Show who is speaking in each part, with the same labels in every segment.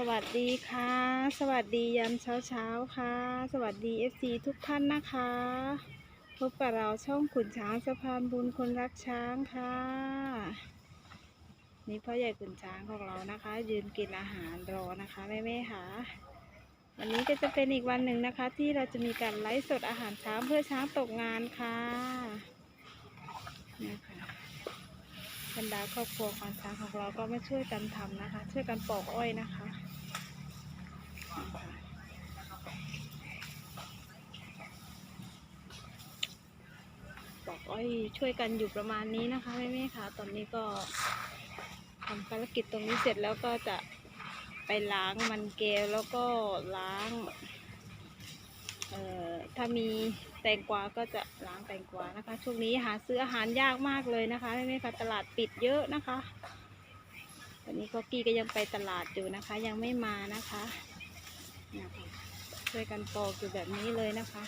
Speaker 1: สวัสดีค่ะ สวัสดียามเช้าเช้าค่ะ สวัสดี FC ทุกท่านนะคะ พบกับเราช่องขุนช้างสะพานบุญคนรักช้างค่ะ นี่พ่อใหญ่ขุนช้างของเรานะคะ ยืนกินอาหารรอนะคะแม่แม่ๆค่ะ วันนี้ก็จะเป็นอีกวันหนึ่งนะคะ ที่เราจะมีการไลฟ์สดอาหารช้างเพื่อช้างตกงานค่ะนี่ค่ะบรรดาครอบครัวควานช้างของเราก็มาช่วยกันทำนะคะ ช่วยกันปอกอ้อยนะคะปอกอ้อย ช่วยกันอยู่ประมาณนี้นะคะแม่ๆค่ะตอนนี้ก็ทำภารกิจตรงนี้เสร็จแล้วก็จะไปล้างมันเกลแล้วก็ล้างเอ่อถ้ามีแตงกวาก็จะล้างแตงกวานะคะ ช่วงนี้หาซื้ออาหารยากมากเลยนะคะแม่ๆค่ะตลาดปิดเยอะนะคะวันนี้ก็กี้ก็ยังไปตลาดอยู่นะคะ ยังไม่มานะคะช่วยกันปอกอยู่แบบนี้เลยนะคะ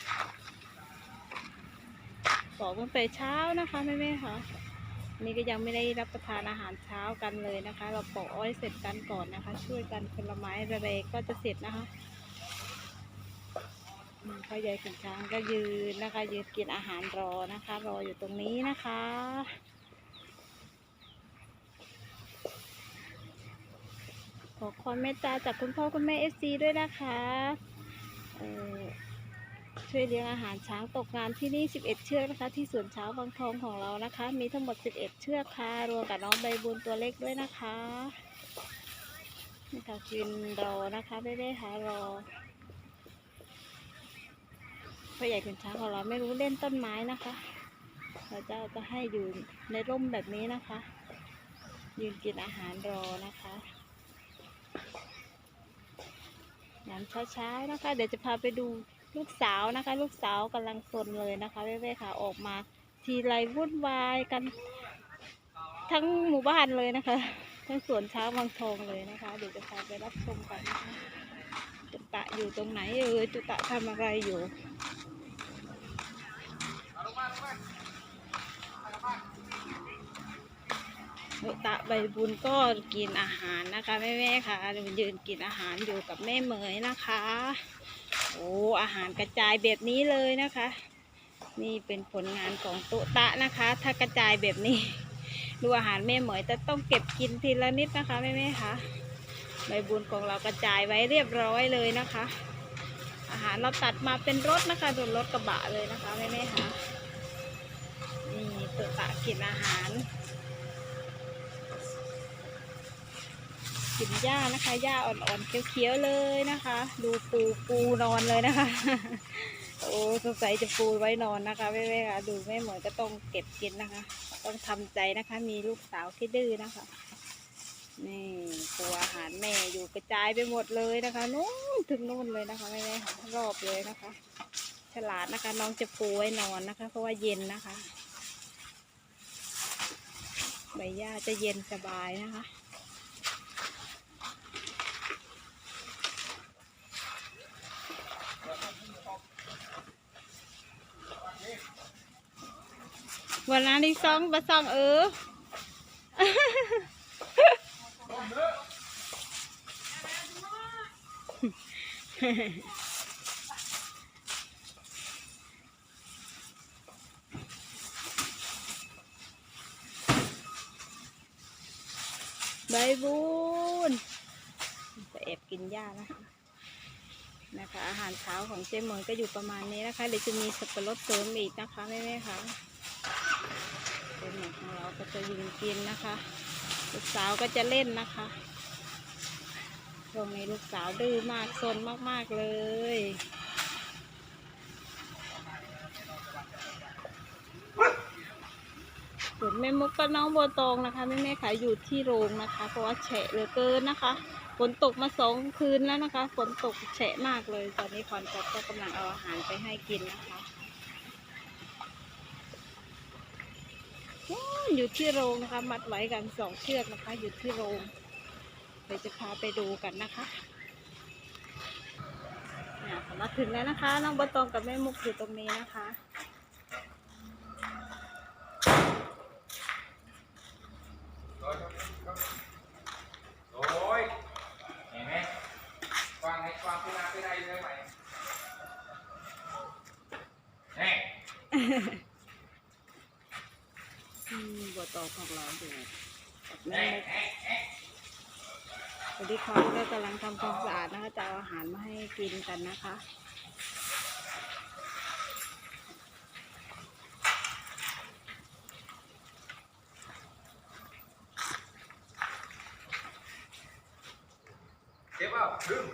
Speaker 1: ปอกตั้งแต่เช้านะคะแม่ๆค่ะนี่ก็ยังไม่ได้รับประทานอาหารเช้ากันเลยนะคะ เราปอกอ้อยเสร็จกันก่อนนะคะ ช่วยกันคนลไม้ระเรก็จะเสร็จนะคะพ่อใหญ่ขุนช้างก็ยืนนะคะ ยืนกินอาหารรอนะคะ รออยู่ตรงนี้นะคะขอความเมตตาจากคุณพ่อคุณแม่เอฟซีด้วยนะคะเออ ช่วยเลี้ยงอาหารช้างตกงานที่นี่ 11 เชือกนะคะ ที่สวนช้างบางทองของเรานะคะ มีทั้งหมด 11 เชือกค่ะรวมกับน้องใบบุญตัวเล็กด้วยนะคะนี่ค่ะยืนรอนะคะไม่ได้ค่ะรอพ่อใหญ่ขุนช้างของเราไม่รู้เล่นต้นไม้นะคะเราจะจะให้อยู่ในร่มแบบนี้นะคะ ยืนกินอาหารรอนะคะยามเช้าๆนะคะ เดี๋ยวจะพาไปดู ลูกสาวนะคะ ลูกสาวกำลังสนเลยนะคะแม่ๆค่ะออกมา ทีไรวุ่นวายกัน ทั้งหมู่บ้านเลยนะคะ ทั้งสวนช้างบางทองเลยนะคะเดี๋ยวจะพาไปรับชมกันนะคะตุตะอยู่ตรงไหนเอ่ยตุตะทำอะไรอยู่โอตะใบบุญก็กินอาหารนะคะแม่แม่ๆค่ะยืนกินอาหารอยู่กับแม่เหมยนะคะ โอ้อาหารกระจายแบบนี้เลยนะคะ นี่เป็นผลงานของตุตะนะคะ ถ้ากระจายแบบนี้ ดูอาหารแม่เหมยแต่ต้องเก็บกินทีละนิดนะคะแม่แม่คะใบบุญของเรากระจายไว้เรียบร้อยเลยนะคะ อาหารเราตัดมาเป็นรถนะคะโดนรถกระบะเลยนะคะแม่แม่คะนี่ตุตะกินอาหาร กินหญ้านะคะหญ้าอ่อนๆเขียวๆเลยนะคะ ดูปูปูนอนเลยนะคะ โอ้สงสัยจะปูไว้นอนนะคะแม่ๆค่ะดูแม่เหมือนก็ต้องเก็บกินนะคะ ต้องทำใจนะคะ มีลูกสาวที่ดื้อนะคะนี่ปูอาหารแม่อยู่กระจายไปหมดเลยนะคะนู้นถึงนู่นเลยนะคะแม่ๆค่ะรอบเลยนะคะ ฉลาดนะคะ น้องจะปูไว้นอนนะคะ เพราะว่าเย็นนะคะใบหญ้าจะเย็นสบายนะคะ วันนั้นที่สองบะสองเออใบบุญจะแอบกินหญ้านะคะนะคะ อาหารเช้าของเจ๊เหมยก็อยู่ประมาณนี้นะคะเดี๋ยวจะมีสับปะรดเสริมอีกนะคะแม่ๆค่ะ เป็นหมของเราก็จะยืนกินนะคะลูกสาวก็จะเล่นนะคะช่วงนี้ลูกสาวดื้อมากซนมาก ๆ เลย ส่วนแม่มุกกับน้องบัวตองนะคะแม่แม่ๆขายอยู่ที่โรงนะคะ เพราะว่าแฉะเหลือเกินนะคะฝนตกมาสองคืนแล้วนะคะฝนตกแฉะมากเลย ตอนนี้คอนกอบก็กำลังเอาอาหารไปให้กินนะคะ อยู่ที่โรงนะคะ มัดไว้กันสองเชือกนะคะ อยู่ที่โรงเดี๋ยวจะพาไปดูกันนะคะมาถึงแล้วนะคะ น้องบตองกับแม่มุกอยู่ตรงนี้นะคะ
Speaker 2: โอ้ยเห็นไหม
Speaker 1: วา
Speaker 2: งให้วางที่นาที่ใดเไห
Speaker 1: มนี่ บัวตอกของเราอยู่กับแม่มุกสวัสดีค่ะก็กำลังทำความสะอาดนะคะจะเอาอาหารมาให้กินกันนะคะ
Speaker 2: เก็บเอาดึง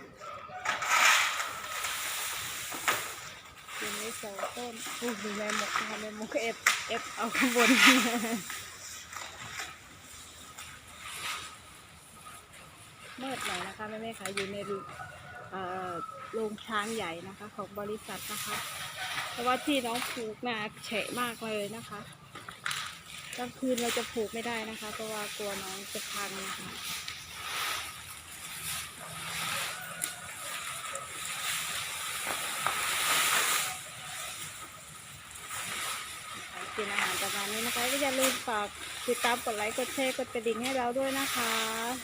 Speaker 1: กินไว้ สองต้นอู้หูแม่มกนะคะแม่มกเอฟเอฟเอาข้างบนเมืดหน่อยนะคะแม่แม่คะอยู่ในโรงช้างใหญ่นะคะ ของบริษัทนะคะ เพราะว่าที่น้องผูกมาเฉะมากเลยนะคะกลางคืนเราจะผูกไม่ได้นะคะ เพราะว่ากลัวน้องจะพังนะคะ กินอาหาร ประมาณนี้นะคะ ก็อย่าลืมฝากติดตามกดไลค์กดแชร์กดกระดิ่งให้เราด้วยนะคะ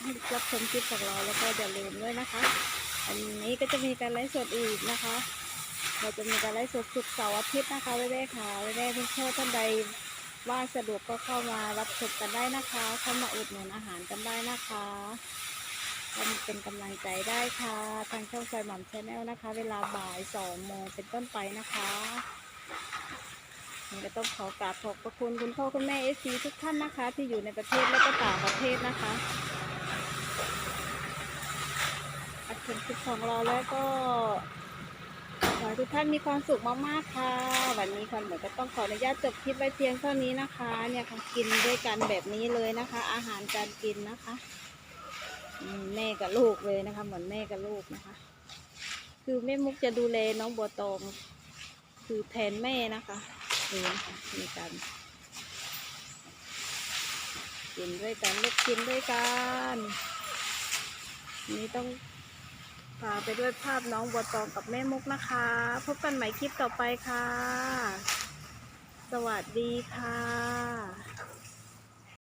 Speaker 1: ให้รับชมคลิปของเราแล้วก็อย่าลืมด้วยนะคะ อันนี้ก็จะมีการไลฟ์สดอีกนะคะ เราจะมีการไลฟ์สดศุกเสาร์อาทิตย์นะคะแม่ๆค่ะแม่ๆเพื่อนท่านใดว่างสะดวกก็เข้ามารับชมกันได้นะคะ เข้ามาอุดหนุนอาหารกันได้นะคะก็เป็นกำลังใจได้ค่ะ ทางช่องไฟหม่ำชาแนลนะคะ เวลาบ่ายสองโมงเป็นต้นไปนะคะ ก็ต้องขอกราบขอบพระคุณคุณพ่อคุณแม่เอซีทุกท่านนะคะ ที่อยู่ในประเทศและก็ต่างประเทศนะคะอัดชมคลิปของเราแล้วก็ขอให้ทุกท่านมีความสุขมากๆค่ะ วันนี้ควันเหมือนก็ต้องขออนุญาตจบคลิปไว้เพียงเท่านี้นะคะ เนี่ยค่ะกินด้วยกันแบบนี้เลยนะคะ อาหารการกินนะคะแม่กับลูกเลยนะคะ เหมือนแม่กับลูกนะคะ คือแม่มุกจะดูแลน้องบัวตอง คือแทนแม่นะคะ นี่นะคะมีการกินด้วยกันเล็กกินด้วยกันนี่ต้องพาไปด้วยภาพน้องบัวตองกับแม่มุกนะคะ พบกันใหม่คลิปต่อไปค่ะ สวัสดีค่ะ